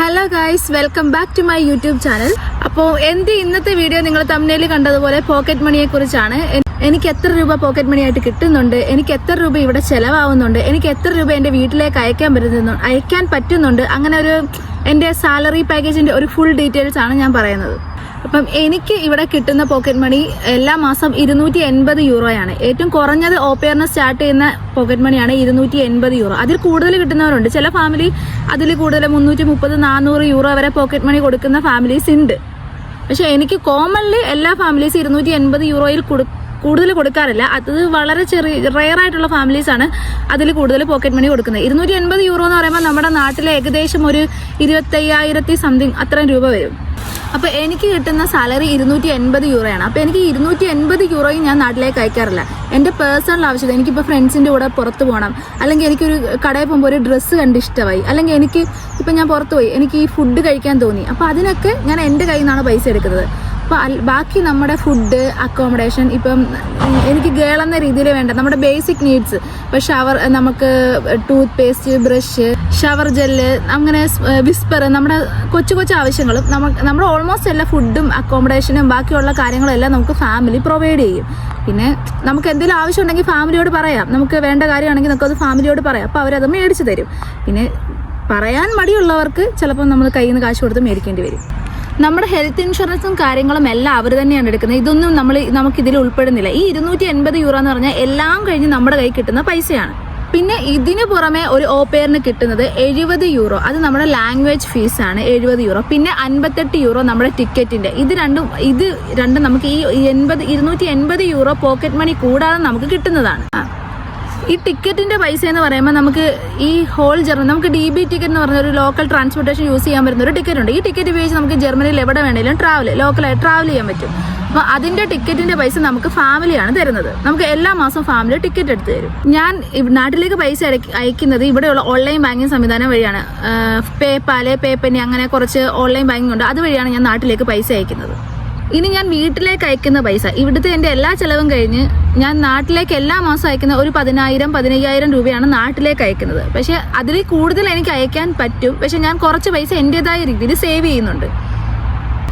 Hello guys welcome back to my YouTube channel അപ്പോൾ എന്റെ ഇന്നത്തെ വീഡിയോ നിങ്ങൾ തമ്മിൽ കണ്ടതുപോലെ പോക്കറ്റ് മണിയെക്കുറിച്ചാണ് എനിക്ക് എത്ര രൂപ പോക്കറ്റ് മണിയായിട്ട് കിട്ടുന്നുണ്ട്? എനിക്ക് എത്ര രൂപ ഇവിടെ ചിലവാകുന്നുണ്ട് എനിക്ക് എത്ര രൂപ എന്റെ വീട്ടിലേക്ക് അയക്കാൻ പറ്റുന്നു അയക്കാൻ പറ്റുന്നുണ്ട്? അങ്ങനെ ഒരു എന്റെ സാലറി പാക്കേജിന്റെ ഒരു ഫുൾ ഡീറ്റെയിൽസ് ആണ് ഞാൻ പറയുന്നത്. അപ്പം എനിക്ക് ഇവിടെ കിട്ടുന്ന പോക്കറ്റ് മണി എല്ലാ മാസം ഇരുന്നൂറ്റി എൺപത് യൂറോയാണ്. ഏറ്റവും കുറഞ്ഞത് ഓപ്പേറിന് സ്റ്റാർട്ട് ചെയ്യുന്ന പോക്കറ്റ് മണിയാണ് ഇരുന്നൂറ്റി എൺപത് യൂറോ. അതിൽ കൂടുതൽ കിട്ടുന്നവരുണ്ട്. ചില ഫാമിലി അതിൽ കൂടുതൽ മുന്നൂറ്റി മുപ്പത് നാനൂറ് യൂറോ വരെ പോക്കറ്റ് മണി കൊടുക്കുന്ന ഫാമിലീസ് ഉണ്ട് പക്ഷെ എനിക്ക് കോമൺലി എല്ലാ ഫാമിലീസ് ഇരുന്നൂറ്റി എൺപത് യൂറോയിൽ കൊടു കൂടുതൽ കൊടുക്കാറില്ല. അത് വളരെ ചെറിയ റെയർ ആയിട്ടുള്ള ഫാമിലീസ് ആണ് അതിൽ കൂടുതൽ പോക്കറ്റ് മണി കൊടുക്കുന്നത്. ഇരുന്നൂറ്റി എൺപത് യൂറോ എന്ന് പറയുമ്പോൾ നമ്മുടെ നാട്ടിലെ ഏകദേശം ഒരു ഇരുപത്തയ്യായിരത്തി സംതിങ് അത്രയും രൂപ വരും. അപ്പൊ എനിക്ക് കിട്ടുന്ന സാലറി ഇരുന്നൂറ്റി എൺപത് യൂറോയാണ്. അപ്പൊ എനിക്ക് ഇരുന്നൂറ്റി എൺപത് യൂറോയും ഞാൻ നാട്ടിലേക്ക് അയക്കാറില്ല. എന്റെ പേഴ്സണൽ ആവശ്യത്തിന് എനിക്കിപ്പോൾ ഫ്രണ്ട്സിന്റെ കൂടെ പുറത്തു പോകണം അല്ലെങ്കിൽ എനിക്കൊരു കടയിൽ പോകുമ്പോൾ ഒരു ഡ്രസ്സ് കണ്ട് ഇഷ്ടമായി. അല്ലെങ്കിൽ എനിക്ക് ഇപ്പം ഞാൻ പുറത്ത് പോയി. എനിക്ക് ഈ ഫുഡ് കഴിക്കാൻ തോന്നി. അപ്പോൾ അതിനൊക്കെ ഞാൻ എന്റെ കയ്യിൽ നിന്നാണ് പൈസ എടുക്കുന്നത്. അപ്പോൾ ബാക്കി നമ്മുടെ ഫുഡ് അക്കോമഡേഷൻ ഇപ്പം എനിക്ക് ഗേൾ എന്ന രീതിയിൽ വേണ്ട. നമ്മുടെ ബേസിക് നീഡ്സ് ഇപ്പോൾ ഷവർ നമുക്ക് tooth paste brush shower gel അങ്ങനെ വിസ്പർ നമ്മുടെ കൊച്ചു കൊച്ചു ആവശ്യങ്ങളും നമുക്ക് നമ്മുടെ ഓൾമോസ്റ്റ് എല്ലാ ഫുഡും അക്കോമഡേഷനും ബാക്കിയുള്ള കാര്യങ്ങളെല്ലാം നമുക്ക് ഫാമിലി പ്രൊവൈഡ് ചെയ്യും. പിന്നെ നമുക്ക് എന്തെങ്കിലും ആവശ്യമുണ്ടെങ്കിൽ ഫാമിലിയോട് പറയാം. നമുക്ക് വേണ്ട കാര്യമാണെങ്കിൽ നമുക്കത് ഫാമിലിയോട് പറയാം. അപ്പോൾ അവരത് മേടിച്ച് തരും. പിന്നെ പറയാൻ മടിയുള്ളവർക്ക് ചിലപ്പോൾ നമ്മൾ കയ്യിൽ നിന്ന് കാശ് കൊടുത്ത് മേടിക്കേണ്ടി വരും. നമ്മുടെ ഹെൽത്ത് ഇൻഷുറൻസും കാര്യങ്ങളും എല്ലാം അവർ തന്നെയാണ് എടുക്കുന്നത്. ഇതൊന്നും നമ്മൾ നമുക്ക് ഇതിൽ ഉൾപ്പെടുന്നില്ല. ഈ ഇരുന്നൂറ്റി എൺപത് യൂറോ എന്ന് പറഞ്ഞാൽ എല്ലാം കഴിഞ്ഞ് നമ്മുടെ കയ്യിൽ കിട്ടുന്ന പൈസയാണ്. പിന്നെ ഇതിനു പുറമെ ഒരു ഓപ്പയറിന് കിട്ടുന്നത് എഴുപത് യൂറോ അത് നമ്മുടെ ലാംഗ്വേജ് ഫീസാണ് എഴുപത് യൂറോ പിന്നെ അൻപത്തെട്ട് യൂറോ നമ്മുടെ ടിക്കറ്റിന്റെ ഇത് രണ്ടും ഇത് രണ്ടും നമുക്ക് ഈ എൺപത് ഇരുന്നൂറ്റി എൺപത് യൂറോ പോക്കറ്റ് മണി കൂടാതെ നമുക്ക് കിട്ടുന്നതാണ്. ഈ ടിക്കറ്റിന്റെ പൈസ എന്ന് പറയുമ്പോൾ നമുക്ക് ഈ ഹോൾ ജർമ്മനി നമുക്ക് ഡി ബി ടിക്കറ്റ് എന്ന് പറഞ്ഞ ഒരു ലോക്കൽ ട്രാൻസ്പോർട്ടേഷൻ യൂസ് ചെയ്യാൻ പറ്റുന്ന ഒരു ടിക്കറ്റ് ഉണ്ട്. ഈ ടിക്കറ്റ് ഉപയോഗിച്ച് നമുക്ക് ജർമ്മനിയിൽ എവിടെ വേണേലും ട്രാവൽ ലോക്കലായി ട്രാവൽ ചെയ്യാൻ പറ്റും. അപ്പോൾ അതിന്റെ ടിക്കറ്റിന്റെ പൈസ നമുക്ക് ഫാമിലിയാണ് തരുന്നത്. നമുക്ക് എല്ലാ മാസവും ഫാമിലി ടിക്കറ്റ് എടുത്ത് തരും. ഞാൻ നാട്ടിലേക്ക് പൈസ അയക്കുന്നത് ഇവിടെയുള്ള ഓൺലൈൻ ബാങ്കിങ് സംവിധാനം വഴിയാണ്. പേപ്പാൽ പേപ്പനി അങ്ങനെ കുറച്ച് ഓൺലൈൻ ബാങ്കിങ് ഉണ്ട്. അതുവഴിയാണ് ഞാൻ നാട്ടിലേക്ക് പൈസ അയക്കുന്നത്. ഇനി ഞാൻ വീട്ടിലേക്ക് അയക്കുന്ന പൈസ. ഇവിടുത്തെ എന്റെ എല്ലാ ചെലവും കഴിഞ്ഞ് ഞാൻ നാട്ടിലേക്ക് എല്ലാ മാസം അയക്കുന്ന ഒരു പതിനായിരം പതിനയ്യായിരം രൂപയാണ് നാട്ടിലേക്ക് അയക്കുന്നത്. പക്ഷേ അതിൽ കൂടുതൽ എനിക്ക് അയക്കാൻ പറ്റും. പക്ഷേ ഞാൻ കുറച്ച് പൈസ എന്റെതായ രീതിയിൽ സേവ് ചെയ്യുന്നുണ്ട്.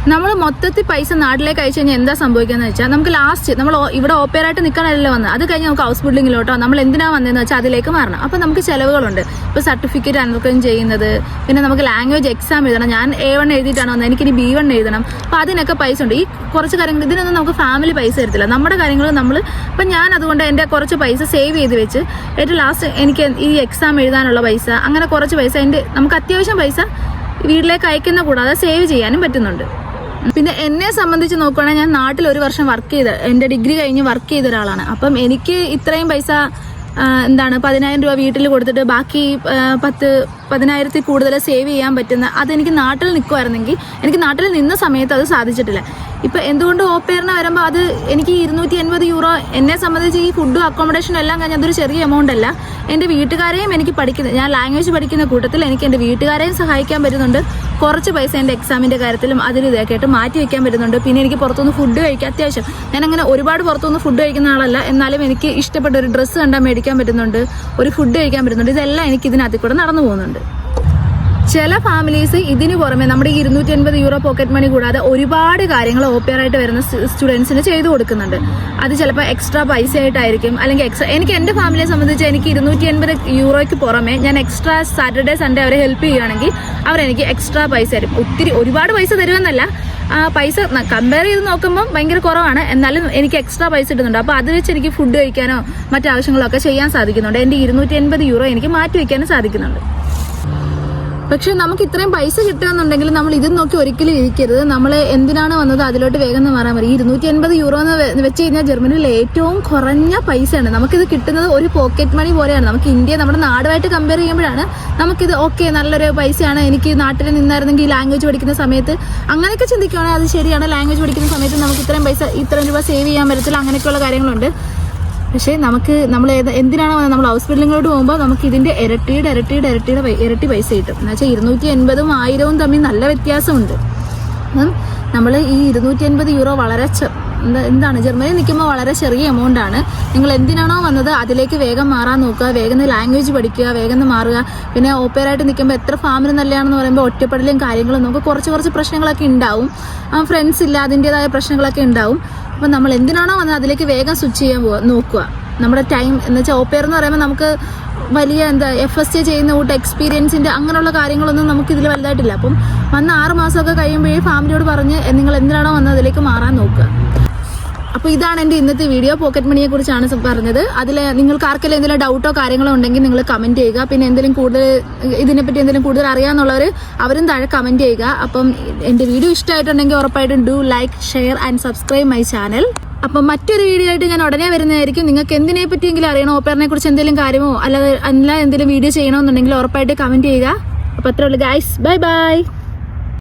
നമ്മൾ മൊത്തത്തിൽ പൈസ നാട്ടിലേക്ക് അയച്ചു കഴിഞ്ഞാൽ എന്താ സംഭവിക്കാന്ന് വെച്ചാൽ നമുക്ക് ലാസ്റ്റ് നമ്മൾ ഇവിടെ ഓപ്പറായിട്ട് നിൽക്കാനല്ലോ വന്നത് അത് കഴിഞ്ഞ് നമുക്ക് ഹൗസ് ബിൽഡിങ്ങിലോട്ടോ നമ്മൾ എന്തിനാ വന്നതെന്ന് വെച്ചാൽ അതിലേക്ക് മാറണം. അപ്പോൾ നമുക്ക് ചിലവുകളുണ്ട്. ഇപ്പോൾ സർട്ടിഫിക്കറ്റ് അനർക്കം ചെയ്യുന്നത് പിന്നെ നമുക്ക് ലാംഗ്വേജ് എക്സാം എഴുതണം. ഞാൻ എ വൺ എഴുതിയിട്ടാണ് വന്നത് എനിക്കിനി ബി വൺ എഴുതണം. അപ്പോൾ അതിനൊക്കെ പൈസ ഉണ്ട്. ഈ കുറച്ച് കാര്യങ്ങൾ ഇതിനൊന്നും നമുക്ക് ഫാമിലി പൈസ തരത്തില്ല. നമ്മുടെ കാര്യങ്ങൾ നമ്മൾ ഇപ്പം ഞാൻ അതുകൊണ്ട് എന്റെ കുറച്ച് പൈസ സേവ് ചെയ്ത് വെച്ച് ഏറ്റവും ലാസ്റ്റ് എനിക്ക് ഈ എക്സാം എഴുതാനുള്ള പൈസ അങ്ങനെ കുറച്ച് പൈസ എന്റെ നമുക്ക് അത്യാവശ്യം പൈസ വീട്ടിലേക്ക് അയക്കുന്ന കൂടാതെ സേവ് ചെയ്യാനും പറ്റുന്നുണ്ട്. പിന്നെ എന്നെ സംബന്ധിച്ച് നോക്കുകയാണെങ്കിൽ ഞാൻ നാട്ടിൽ ഒരു വർഷം വർക്ക് ചെയ്ത് എന്റെ ഡിഗ്രി കഴിഞ്ഞ് വർക്ക് ചെയ്ത ഒരാളാണ്. അപ്പം എനിക്ക് ഇത്രയും പൈസ എന്താണ് പതിനായിരം രൂപ വീട്ടിൽ കൊടുത്തിട്ട് ബാക്കി പത്ത് പതിനായിരത്തിൽ കൂടുതൽ സേവ് ചെയ്യാൻ പറ്റുന്ന അതെനിക്ക് നാട്ടിൽ നിൽക്കുമായിരുന്നെങ്കിൽ എനിക്ക് നാട്ടിൽ നിന്ന സമയത്ത് അത് സാധിച്ചിട്ടില്ല. ഇപ്പം എന്തുകൊണ്ട് ഓപ്പേറിന് വരുമ്പോൾ അത് എനിക്ക് ഇരുന്നൂറ്റി എൺപത് യൂറോ എന്നെ സംബന്ധിച്ച് ഈ ഫുഡും അക്കോമഡേഷനും എല്ലാം കഴിഞ്ഞ അതൊരു ചെറിയ എമൗണ്ട് അല്ല. എന്റെ വീട്ടുകാരെയും എനിക്ക് പഠിക്കുന്ന ഞാൻ ലാംഗ്വേജ് പഠിക്കുന്ന കൂട്ടത്തിൽ എനിക്ക് എന്റെ വീട്ടുകാരെയും സഹായിക്കാൻ പറ്റുന്നുണ്ട്. കുറച്ച് പൈസ എന്റെ എക്സാമിന്റെ കാര്യത്തിലും അതിൽ ഇതൊക്കെ ആയിട്ട് മാറ്റി വയ്ക്കാൻ പറ്റുന്നുണ്ട്. പിന്നെ എനിക്ക് പുറത്തുനിന്ന് ഫുഡ് കഴിക്കാൻ അത്യാവശ്യം. ഞാൻ അങ്ങനെ ഒരുപാട് പുറത്തുനിന്ന് ഫുഡ് കഴിക്കുന്ന ആളല്ല. എന്നാലും എനിക്ക് ഇഷ്ടപ്പെട്ട ഒരു ഡ്രസ്സ് കണ്ടാൽ മേടിക്കാൻ പറ്റുന്നുണ്ട്. ഒരു ഫുഡ് കഴിക്കാൻ പറ്റുന്നുണ്ട്. ഇതെല്ലാം എനിക്ക് ഇതിനകത്ത് കൂടെ നടന്നു പോകുന്നുണ്ട്. ചില ഫാമിലീസ് ഇതിന് പുറമെ നമ്മുടെ ഈ ഇരുന്നൂറ്റി അൻപത് യൂറോ പോക്കറ്റ് മണി കൂടാതെ ഒരുപാട് കാര്യങ്ങൾ ഓപ്പിയറായിട്ട് വരുന്ന സ്റ്റുഡൻസിന് ചെയ്തു കൊടുക്കുന്നുണ്ട്. അത് ചിലപ്പോൾ എക്സ്ട്രാ പൈസ ആയിട്ടായിരിക്കും അല്ലെങ്കിൽ എക്സ്ട്രാ എനിക്ക് എന്റെ ഫാമിലിയെ സംബന്ധിച്ച് എനിക്ക് ഇരുന്നൂറ്റി അൻപത് യൂറോയ്ക്ക് പുറമെ ഞാൻ എക്സ്ട്രാ സാറ്റർഡേ സൺഡേ അവരെ ഹെൽപ്പ് ചെയ്യുകയാണെങ്കിൽ അവരെനിക്ക് എക്സ്ട്രാ പൈസ തരും. ഒത്തിരി ഒരുപാട് പൈസ തരുമെന്നല്ല. പൈസ കമ്പയർ ചെയ്ത് നോക്കുമ്പോൾ ഭയങ്കര കുറവാണ്. എന്നാലും എനിക്ക് എക്സ്ട്രാ പൈസ ഇടുന്നുണ്ട്. അപ്പോൾ അത് വെച്ച് എനിക്ക് ഫുഡ് കഴിക്കാനോ മറ്റാവശ്യങ്ങളോ ഒക്കെ ചെയ്യാൻ സാധിക്കുന്നുണ്ട്. എന്റെ ഇരുന്നൂറ്റി എൺപത് യൂറോ എനിക്ക് മാറ്റി വയ്ക്കാനും സാധിക്കുന്നുണ്ട്. പക്ഷെ നമുക്ക് ഇത്രയും പൈസ കിട്ടുകയെന്നുണ്ടെങ്കിൽ നമ്മൾ ഇത് നോക്കി ഒരിക്കലും ഇരിക്കരുത്. നമ്മൾ എന്തിനാണ് വന്നത്? അതിലോട്ട് വേഗം എന്ന് മാറാൻ മതി. ഇരുന്നൂറ്റി എൺപത് യൂറോ എന്ന് വെച്ച് കഴിഞ്ഞാൽ ജർമ്മനിയിൽ ഏറ്റവും കുറഞ്ഞ പൈസയാണ്. നമുക്കിത് കിട്ടുന്നത് ഒരു പോക്കറ്റ് മണി പോലെയാണ്. നമുക്ക് ഇന്ത്യ നമ്മുടെ നാടുമായിട്ട് കമ്പയർ ചെയ്യുമ്പോഴാണ് നമുക്കിത് ഓക്കെ നല്ലൊരു പൈസയാണ്. എനിക്ക് നാട്ടിൽ നിന്നായിരുന്നെങ്കിൽ ലാംഗ്വേജ് പഠിക്കുന്ന സമയത്ത് അങ്ങനെയൊക്കെ ചിന്തിക്കുകയാണെങ്കിൽ അത് ശരിയാണ്. ലാംഗ്വേജ് പഠിക്കുന്ന സമയത്ത് നമുക്ക് ഇത്രയും പൈസ ഇത്രയും രൂപ സേവ് ചെയ്യാൻ പറ്റത്തില്ല. അങ്ങനെയൊക്കെയുള്ള കാര്യങ്ങളുണ്ട്. പക്ഷേ നമുക്ക് നമ്മൾ എന്തിനാണ് നമ്മൾ ഹൗസ് ബിൽഡിങ്ങിലോട്ട് പോകുമ്പോൾ നമുക്ക് ഇതിന്റെ ഇരട്ടിയുടെ ഇരട്ടിയുടെ ഇരട്ടിയുടെ ഇരട്ടി പൈസ കിട്ടും. എന്ന് വെച്ചാൽ ഇരുന്നൂറ്റി എൺപതും ആയിരവും തമ്മിൽ നല്ല വ്യത്യാസമുണ്ട്. നമ്മൾ ഈ ഇരുന്നൂറ്റി എൺപത് യൂറോ വളരെ എന്താ എന്താണ്? ജർമ്മനി നിൽക്കുമ്പോൾ വളരെ ചെറിയ എമൗണ്ട് ആണ്. നിങ്ങൾ എന്തിനാണോ വന്നത്? അതിലേക്ക് വേഗം മാറാൻ നോക്കുക വേഗം ലാംഗ്വേജ് പഠിക്കുക വേഗം മാറുക. പിന്നെ ഓപ്പറായിട്ട് നിൽക്കുമ്പോൾ എത്ര ഫാമിലി നല്ലതാണെന്ന് പറയുമ്പോൾ ഒറ്റപ്പെടലും കാര്യങ്ങളും നമുക്ക് കുറച്ച് കുറച്ച് പ്രശ്നങ്ങളൊക്കെ ഉണ്ടാവും. ഫ്രണ്ട്സ് ഇല്ല അതിന്റെതായ പ്രശ്നങ്ങളൊക്കെ ഉണ്ടാവും. അപ്പം നമ്മൾ എന്തിനാണോ വന്നത് അതിലേക്ക് വേഗം സ്വിച്ച് ചെയ്യാൻ പോവുക നോക്കുക നമ്മുടെ ടൈം എന്ന് വെച്ചാൽ ഓപ്പയർ എന്ന് പറയുമ്പോൾ നമുക്ക് വലിയ എന്താ എഫ് എസ് ടി ചെയ്യുന്ന കൂട്ട് എക്സ്പീരിയൻസിന്റെ അങ്ങനെയുള്ള കാര്യങ്ങളൊന്നും നമുക്ക് ഇതിൽ വലുതായിട്ടില്ല. അപ്പം വന്ന ആറ് മാസമൊക്കെ കഴിയുമ്പോഴേ ഫാമിലിയോട് പറഞ്ഞ് നിങ്ങൾ എന്തിനാണോ വന്നത് അതിലേക്ക് മാറാൻ നോക്കുക. അപ്പോൾ ഇതാണ് എന്റെ ഇന്നത്തെ വീഡിയോ. പോക്കറ്റ് മണിയെ കുറിച്ചാണ് പറഞ്ഞത്. അതിൽ നിങ്ങൾക്ക് ആർക്കെല്ലാം എന്തെങ്കിലും ഡൗട്ടോ കാര്യങ്ങളോ ഉണ്ടെങ്കിൽ നിങ്ങൾ കമന്റ് ചെയ്യുക. പിന്നെ എന്തെങ്കിലും കൂടുതൽ ഇതിനെപ്പറ്റി എന്തെങ്കിലും കൂടുതൽ അറിയാമെന്നുള്ളവർ അവരും താഴെ കമന്റ് ചെയ്യുക. അപ്പം എന്റെ വീഡിയോ ഇഷ്ടമായിട്ടുണ്ടെങ്കിൽ ഉറപ്പായിട്ടും do like share and subscribe my channel അപ്പം മറ്റൊരു വീഡിയോ ആയിട്ട് ഞാൻ ഉടനെ വരുന്നതായിരിക്കും. നിങ്ങൾക്ക് എന്തിനെ പറ്റിയെങ്കിലും അറിയണോ? ഓപ്പറിനെ കുറിച്ച് എന്തെങ്കിലും കാര്യമോ? അല്ലാതെ അല്ല എന്തെങ്കിലും വീഡിയോ ചെയ്യണമെന്നുണ്ടെങ്കിൽ ഉറപ്പായിട്ട് കമന്റ് ചെയ്യുക. അപ്പോൾ അത്രേ ഉള്ളൂ ഗൈസ് ബൈ ബൈ